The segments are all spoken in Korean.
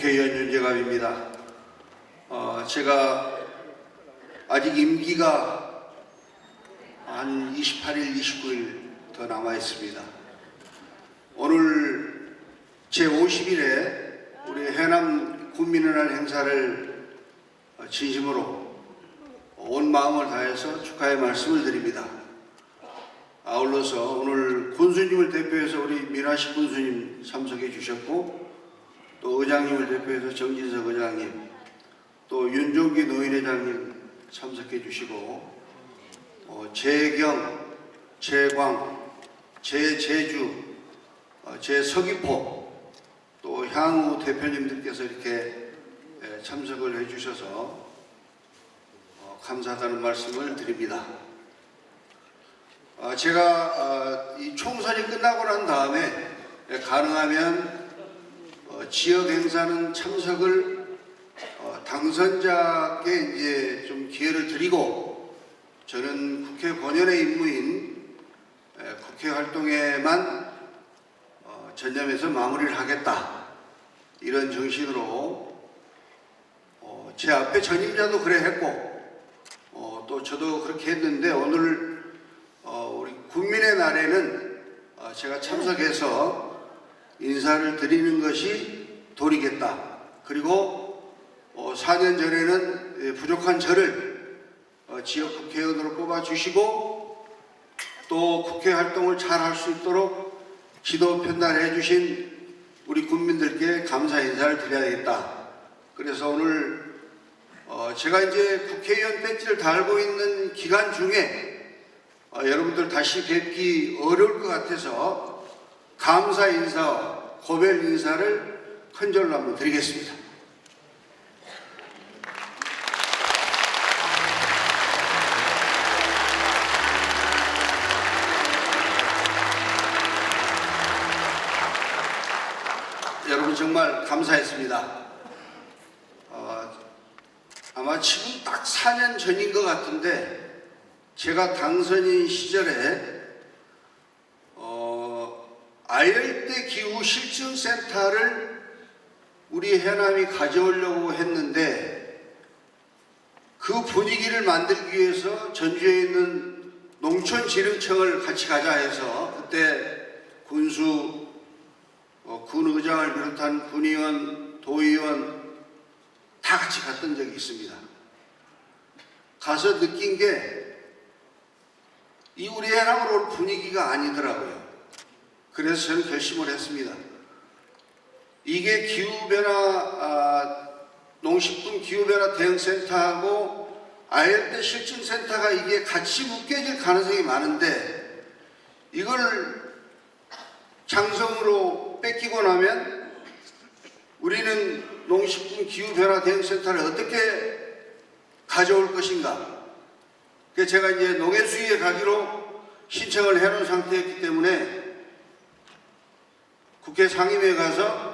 국회의원 윤재갑입니다. 어, 제가 아직 임기가 한 28일, 29일 더 남아 있습니다. 오늘 제 50일에 우리 해남 국민의 날 행사를 어, 진심으로 온 마음을 다해서 축하의 말씀을 드립니다. 아울러서 오늘 군수님을 대표해서 우리 민화식 군수님 참석해 주셨고 또 의장님을 대표해서 정진석 의장님 또 윤종기 노인회장님 참석해 주시고 어, 재경, 재광, 재제주, 어, 재서귀포 또 향후 대표님들께서 이렇게 에, 참석을 해주셔서 어, 감사하다는 말씀을 드립니다. 어, 제가 어, 이 총선이 끝나고 난 다음에 예, 가능하면 어, 지역 행사는 참석을 어, 당선자께 이제 좀 기회를 드리고 저는 국회 본연의 임무인 에, 국회 활동에만 어, 전념해서 마무리를 하겠다. 이런 정신으로 어, 제 앞에 전임자도 그래 했고 어, 또 저도 그렇게 했는데 오늘 어, 우리 국민의 날에는 어, 제가 참석해서 인사를 드리는 것이 도리겠다. 그리고 어, 4년 전에는 예, 부족한 저를 어, 지역 국회의원으로 뽑아주시고 또 국회 활동을 잘 할 수 있도록 지도 편달해 주신 우리 국민들께 감사 인사를 드려야겠다. 그래서 오늘 어, 제가 이제 국회의원 배지를 달고 있는 기간 중에 어, 여러분들 다시 뵙기 어려울 것 같아서 감사 인사, 고별 인사를 큰 절로 한번 드리겠습니다. 여러분 정말 감사했습니다. 어, 아마 지금 딱 4년 전인 것 같은데 제가 당선인 시절에 어, 아열대 기후 실증 센터를 우리 해남이 가져오려고 했는데 그 분위기를 만들기 위해서 전주에 있는 농촌지능청을 같이 가자 해서 그때 군수 어, 군의장을 비롯한 군의원, 도의원 다 같이 갔던 적이 있습니다. 가서 느낀 게 이 우리 해남으로 올 분위기가 아니더라고요. 그래서 저는 결심을 했습니다. 이게 기후변화, 아, 농식품 기후변화 대응센터하고 아열대 실증센터가 이게 같이 묶여질 가능성이 많은데 이걸 장성으로 뺏기고 나면 우리는 농식품 기후변화 대응센터를 어떻게 가져올 것인가? 제가 이제 농해수위에 가기로 신청을 해놓은 상태였기 때문에 국회 상임위에 가서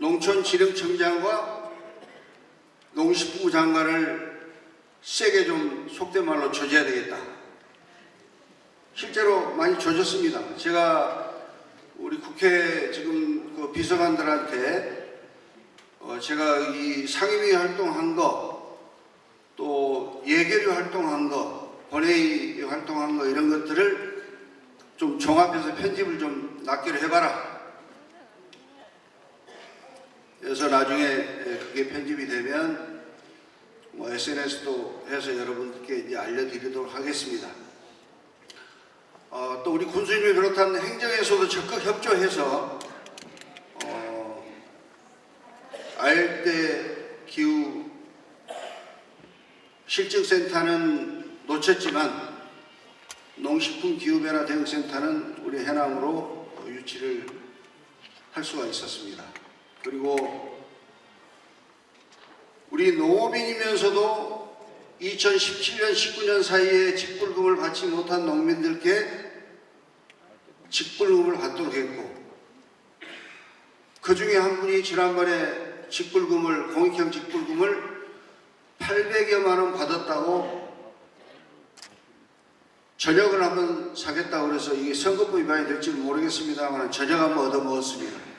농촌지능청장과 농식품부 장관을 세게 좀 속된 말로 조져야 되겠다. 실제로 많이 조졌습니다. 제가 우리 국회 지금 그 비서관들한테 어 제가 이 상임위 활동한 거 또 예결위 활동한 거 본회의 활동한 거 이런 것들을 좀 종합해서 편집을 좀 낱개로 해봐라. 그래서 나중에 그게 편집이 되면 뭐 SNS도 해서 여러분들께 이제 알려드리도록 하겠습니다. 어, 또 우리 군수님을 비롯한 행정에서도 적극 협조해서 어, 아열대 기후 실증센터는 놓쳤지만 농식품 기후변화 대응센터는 우리 해남으로 유치를 할 수가 있었습니다. 그리고 우리 농업인이면서도 2017년, 19년 사이에 직불금을 받지 못한 농민들께 직불금을 받도록 했고 그 중에 한 분이 지난번에 직불금을 공익형 직불금을 800여만 원 받았다고 저녁을 한번 사겠다고 그래서 이게 선거법 위반이 될지 는 모르겠습니다만 저녁 한번 얻어먹었습니다.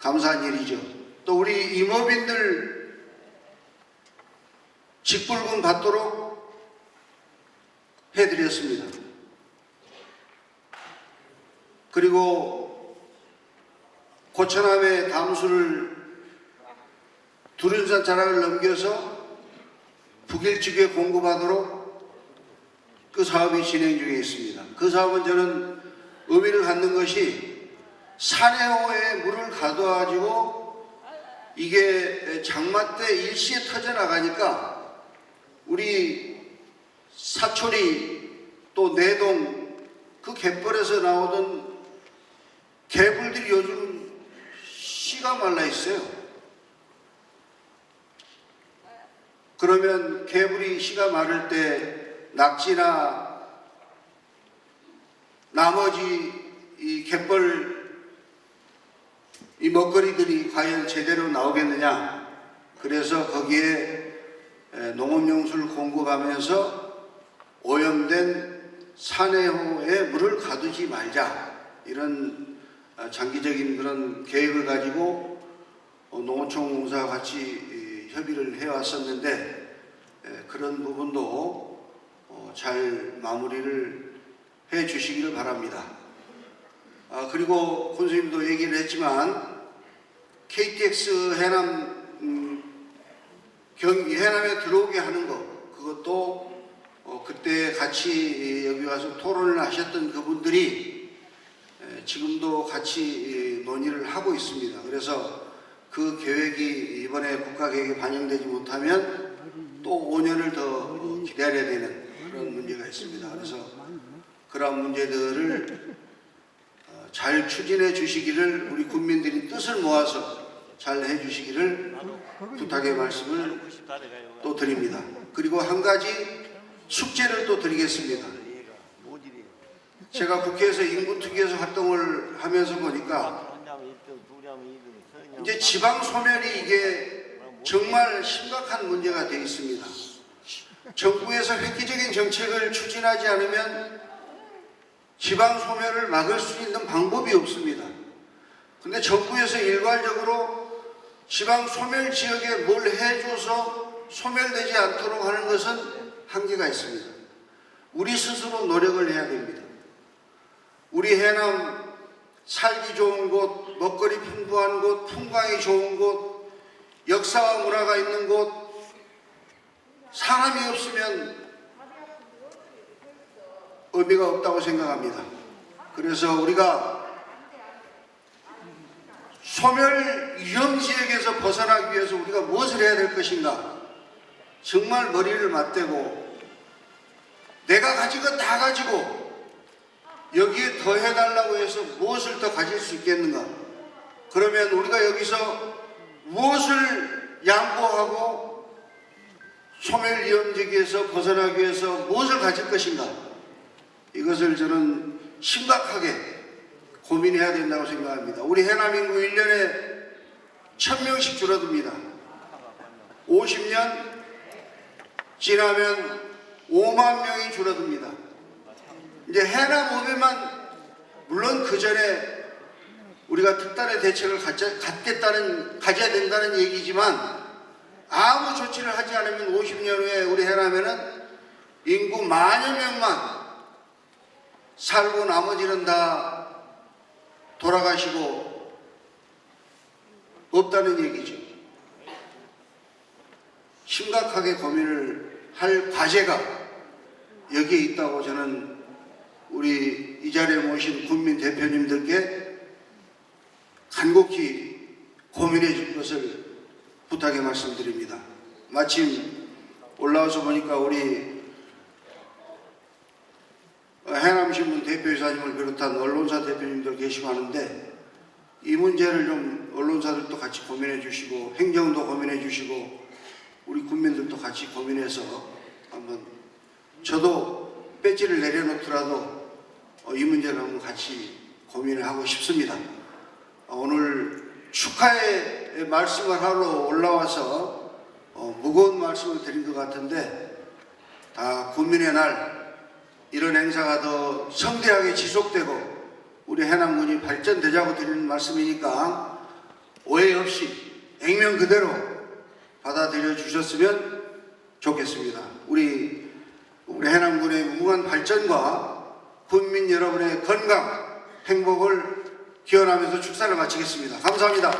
감사한 일이죠. 또 우리 임업인들 직불금 받도록 해드렸습니다. 그리고 고천함의 담수를 두른산 자락을 넘겨서 북일지구에 공급하도록 그 사업이 진행 중에 있습니다. 그 사업은 저는 의미를 갖는 것이 산해호에 물을 가둬가지고 이게 장마 때 일시에 터져 나가니까 우리 사초리 또 내동 그 갯벌에서 나오던 개불들이 요즘 씨가 말라 있어요. 그러면 개불이 씨가 마를 때 낙지나 나머지 이 갯벌 이 먹거리들이 과연 제대로 나오겠느냐. 그래서 거기에 에, 농업용수를 공급하면서 오염된 산해호에 물을 가두지 말자. 이런 아, 장기적인 그런 계획을 가지고 어, 농어촌 공사와 같이 이, 협의를 해왔었는데 에, 그런 부분도 어, 잘 마무리를 해 주시기를 바랍니다. 아, 그리고 군수님도 얘기를 했지만 KTX 해남 음, 경기 해남에 들어오게 하는 거 그것도 어, 그때 같이 여기 와서 토론을 하셨던 그분들이 에, 지금도 같이 이, 논의를 하고 있습니다. 그래서 그 계획이 이번에 국가 계획에 반영되지 못하면 또 5년을 더 기다려야 되는 그런 문제가 있습니다. 그래서 그런 문제들을 어, 잘 추진해 주시기를 우리 국민들이 뜻을 모아서 잘 해 주시기를 부탁의 말씀을 또 드립니다. 그리고 한 가지 숙제를 또 드리겠습니다. 제가 국회에서 인구특위에서 활동을 하면서 보니까 이제 지방 소멸이 이게 정말 심각한 문제가 되어 있습니다. 정부에서 획기적인 정책을 추진하지 않으면 지방 소멸을 막을 수 있는 방법이 없습니다. 근데 정부에서 일괄적으로 지방 소멸 지역에 뭘 해줘서 소멸되지 않도록 하는 것은 한계가 있습니다. 우리 스스로 노력을 해야 됩니다. 우리 해남 살기 좋은 곳, 먹거리 풍부한 곳, 풍광이 좋은 곳, 역사와 문화가 있는 곳, 사람이 없으면 의미가 없다고 생각합니다. 그래서 우리가 소멸 위험 지역에서 벗어나기 위해서 우리가 무엇을 해야 될 것인가? 정말 머리를 맞대고 내가 가진 것다 가지고 여기에 더 해달라고 해서 무엇을 더 가질 수 있겠는가? 그러면 우리가 여기서 무엇을 양보하고 소멸 위험 지역에서 벗어나기 위해서 무엇을 가질 것인가? 이것을 저는 심각하게 고민해야 된다고 생각합니다. 우리 해남 인구 1년에 1000명씩 줄어듭니다. 50년 지나면 5만 명이 줄어듭니다. 이제 해남 업에만 물론 그 전에 우리가 특단의 대책을 갖자, 갖겠다는 가져야 된다는 얘기지만 아무 조치를 하지 않으면 50년 후에 우리 해남에는 인구 만여 명만 살고 나머지는 다 돌아가시고 없다는 얘기죠. 심각하게 고민을 할 과제가 여기에 있다고 저는 우리 이 자리에 모신 국민 대표님들께 간곡히 고민해 줄 것을 부탁의 말씀드립니다. 마침 올라와서 보니까 우리 해남신문 대표이사님을 비롯한 언론사 대표님들 계시고 하는데 이 문제를 좀 언론사들도 같이 고민해 주시고 행정도 고민해 주시고 우리 국민들도 같이 고민해서 한번 저도 배지를 내려놓더라도 어, 이 문제를 한번 같이 고민을 하고 싶습니다. 어, 오늘 축하의 말씀을 하러 올라와서 어, 무거운 말씀을 드린 것 같은데 다 국민의 날 이런 행사가 더 성대하게 지속되고 우리 해남군이 발전되자고 드리는 말씀이니까 오해 없이 있는 그대로 받아들여 주셨으면 좋겠습니다. 우리 우리 해남군의 무궁한 발전과 군민 여러분의 건강, 행복을 기원하면서 축사를 마치겠습니다. 감사합니다.